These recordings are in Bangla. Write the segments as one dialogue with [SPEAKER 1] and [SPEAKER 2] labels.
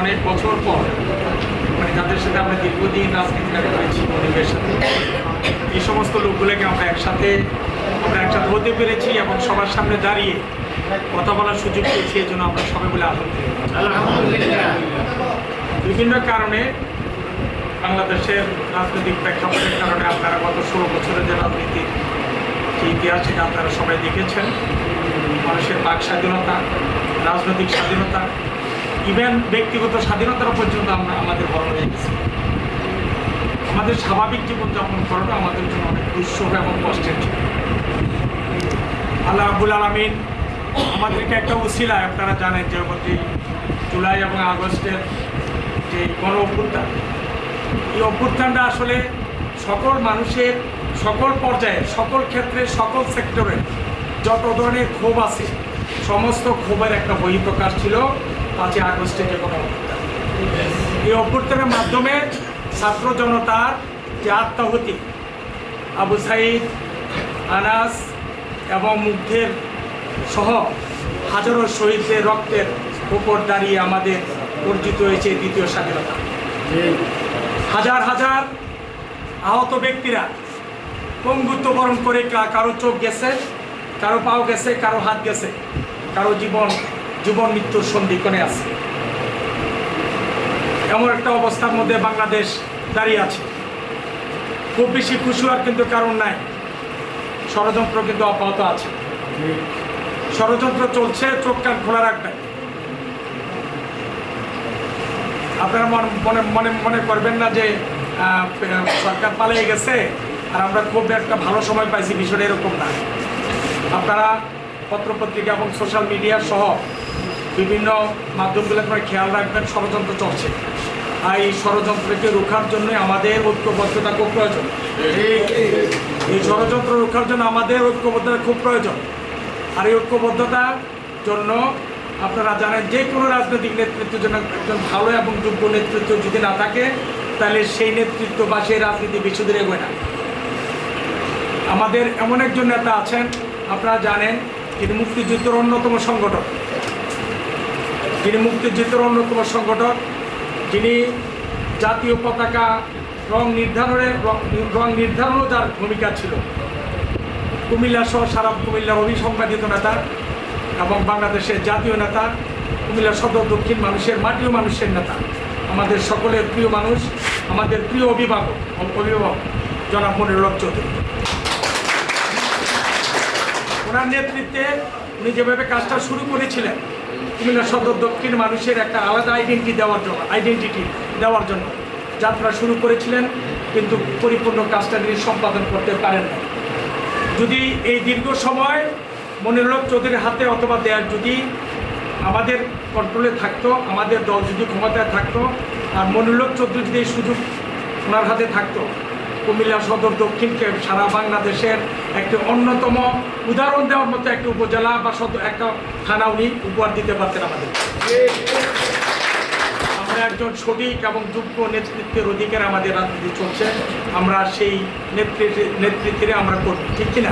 [SPEAKER 1] অনেক বছর পর মানে যাদের সাথে আমরা দীর্ঘদিন রাজনীতিটা করেছি মনিবের সাথে, এই সমস্ত লোকগুলোকে আমরা একসাথে আমরা একসাথে হতে পেরেছি এবং সবার সামনে দাঁড়িয়ে কথা বলার সুযোগ পেয়েছি, এই জন্য আমরা সবাই বলে আলহামদুলিল্লাহ বিভিন্ন কারণে বাংলাদেশের রাজনৈতিক প্রেক্ষাপটের কারণে আপনারা গত ষোলো বছরের যে রাজনীতির যে ইতিহাস, সেটা আপনারা সবাই দেখেছেন। মানুষের বাক স্বাধীনতা, রাজনৈতিক স্বাধীনতা ইভেন ব্যক্তিগত স্বাধীনতার পর্যন্ত আমরা আমাদের বড় হয়ে গেছি আমাদের স্বাভাবিক জীবনযাপন করাটা আমাদের জন্য অনেক দুঃসহ এবং কষ্টের আল্লাহ আবুল আলমিন আমাদেরকে একটা উশিলায় আপনারা জানেন যে যে জুলাই এবং আগস্টের যে গণ অভ্যুত্থান, এই অভ্যুত্থানটা আসলে সকল মানুষের সকল পর্যায়ে সকল ক্ষেত্রে সকল সেক্টরে যত ধরনের ক্ষোভ আছে, সমস্ত ক্ষোভের একটা বহিঃপ্রকাশ ছিল। পাঁচই আগস্টে যে কোনো এই অভ্যুত্থানের মাধ্যমে ছাত্র জনতার যে আত্মাহুতি, আবু সাইদ, আনাস এবং মুগ্ধের সহ হাজারো শহীদদের রক্তের উপর দাঁড়িয়ে আমাদের অর্জিত হয়েছে দ্বিতীয় স্বাধীনতা। হাজার হাজার আহত ব্যক্তিরা পঙ্গুত্ব বরণ করে কারও চোখ গেছে, কারও পাও গেছে, কারও হাত গেছে, কারও জীবন জীবন মৃত্যুর সন্ধিক্ষণে আছে। এমন একটা অবস্থার মধ্যে বাংলাদেশ দাঁড়িয়ে আছে। খুব বেশি খুশি হওয়ার কিন্তু কারণ নাই। ষড়যন্ত্র কিন্তু অব্যাহত আছে। ষড়যন্ত্র চলছে, চোখ কান খোলা রাখবেন। আপনারা মন- মনে মনে করবেন না যে সরকার পালিয়ে গেছে আর আমরা খুব একটা ভালো সময় পাইছি, বিষয়টা এরকম না। আপনারা পত্রপত্রিকা এবং সোশ্যাল মিডিয়া সহ বিভিন্ন মাধ্যমগুলো আপনারা খেয়াল রাখবেন, ষড়যন্ত্র চলছে। আর এই ষড়যন্ত্রকে রোখার জন্য আমাদের ঐক্যবদ্ধতা খুব প্রয়োজন। এই ষড়যন্ত্র রোখার জন্য আমাদের ঐক্যবদ্ধতা খুব প্রয়োজন। আর এই ঐক্যবদ্ধতার জন্য আপনারা জানেন, যে কোনো রাজনৈতিক নেতৃত্বের জন্য একজন ভালো এবং যোগ্য নেতৃত্ব যদি না থাকে, তাহলে সেই নেতৃত্ব বা সেই রাজনীতি বেশি দূরে এগোয় না। আমাদের এমন একজন নেতা আছেন, আপনারা জানেন, তিনি মুক্তিযুদ্ধের অন্যতম সংগঠন যিনি মুক্তিযুদ্ধের অন্যতম সংগঠন যিনি জাতীয় পতাকা রং নির্ধারণের রং- নির্ধারণও যার ভূমিকা ছিল। কুমিল্লা সহ সারা কুমিল্লার অভিসংবাদিত নেতা এবং বাংলাদেশের জাতীয় নেতা, কুমিল্লা সদর দক্ষিণ মানুষের মাটিও মানুষের নেতা। আমাদের সকলের প্রিয় মানুষ, আমাদের প্রিয় অভিভাবক অভিভাবক জনাব মনিরুল চৌধুরী। ওনার নেতৃত্বে উনি যেভাবে কাজটা শুরু করেছিলেন কুমিল্লা সদর দক্ষিণ মানুষের একটা আলাদা আইডেন্টি দেওয়ার জন্য আইডেন্টিটি দেওয়ার জন্য। যাত্রা শুরু করেছিলেন, কিন্তু পরিপূর্ণ কাজটা তিনি সম্পাদন করতে পারেন না যদি এই দীর্ঘ সময় মনিরুল চৌধুরীর হাতে অথবা দেয়ার যদি আমাদের কন্ট্রোলে থাকতো, আমাদের দল যদি ক্ষমতায় থাকতো, আর মনিরুল চৌধুরী যদি এই সুযোগ ওনার হাতে থাকতো কুমিল্লা সদর দক্ষিণকে সারা বাংলাদেশের একটি অন্যতম উদাহরণ দেওয়ার মতো একটি উপজেলা বা সদর একটা থানা উনি উপহার দিতে পারতেন আমাদের। আমরা একজন সঠিক এবং যোগ্য নেতৃত্বের অধিকার আমাদের রাজনীতি চলছে। আমরা সেই নেতৃত্বে নেতৃত্বে আমরা করব, ঠিক কিনা?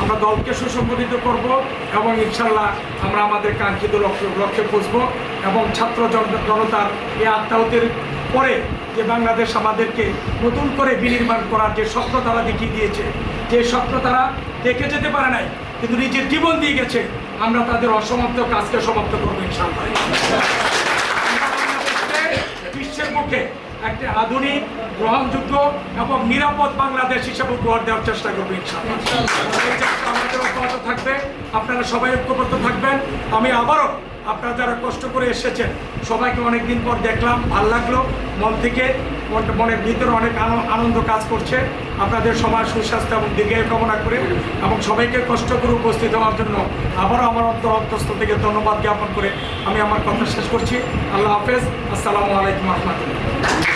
[SPEAKER 1] আমরা দলকে সুসংগঠিত করব এবং ইনশাল্লাহ আমরা আমাদের কাঙ্ক্ষিত লক্ষ্য লক্ষ্যে পৌঁছব এবং ছাত্র জন- জনতার এই আত্মাহতির পরে যে বাংলাদেশ আমাদেরকে নতুন করে বিনির্মাণ করার যে স্বপ্ন তারা দেখিয়ে দিয়েছে, যে স্বপ্ন তারা দেখে যেতে পারে নাই, কিন্তু নিজের জীবন দিয়ে গেছে, আমরা তাদের অসমাপ্ত কাজকে সমাপ্ত করব ইনশাল্লাহ বিশ্বের মুখে একটি আধুনিক, গ্রহণযোগ্য এবং নিরাপদ বাংলাদেশ হিসেবে উপহার দেওয়ার চেষ্টা করব আমাদের অব্যাহত থাকবে, আপনারা সবাই ঐক্যবদ্ধ থাকবেন। আমি আবারও আপনারা যারা কষ্ট করে এসেছেন, সবাইকে অনেক দিন পর দেখলাম, ভালো লাগল। মন থেকে মন- মনের ভিতরে অনেক আন- আনন্দ কাজ করছে। আপনাদের সবার সুস্বাস্থ্য এবং দিকে কামনা করে এবং সবাইকে কষ্ট করে উপস্থিত হওয়ার জন্য আবারও আমার অন্তর অন্তস্থ থেকে ধন্যবাদ জ্ঞাপন করে আমি আমার কথা শেষ করছি। আল্লাহ হাফেজ। আসসালামু আলাইকুম রহমতুল্লাহ।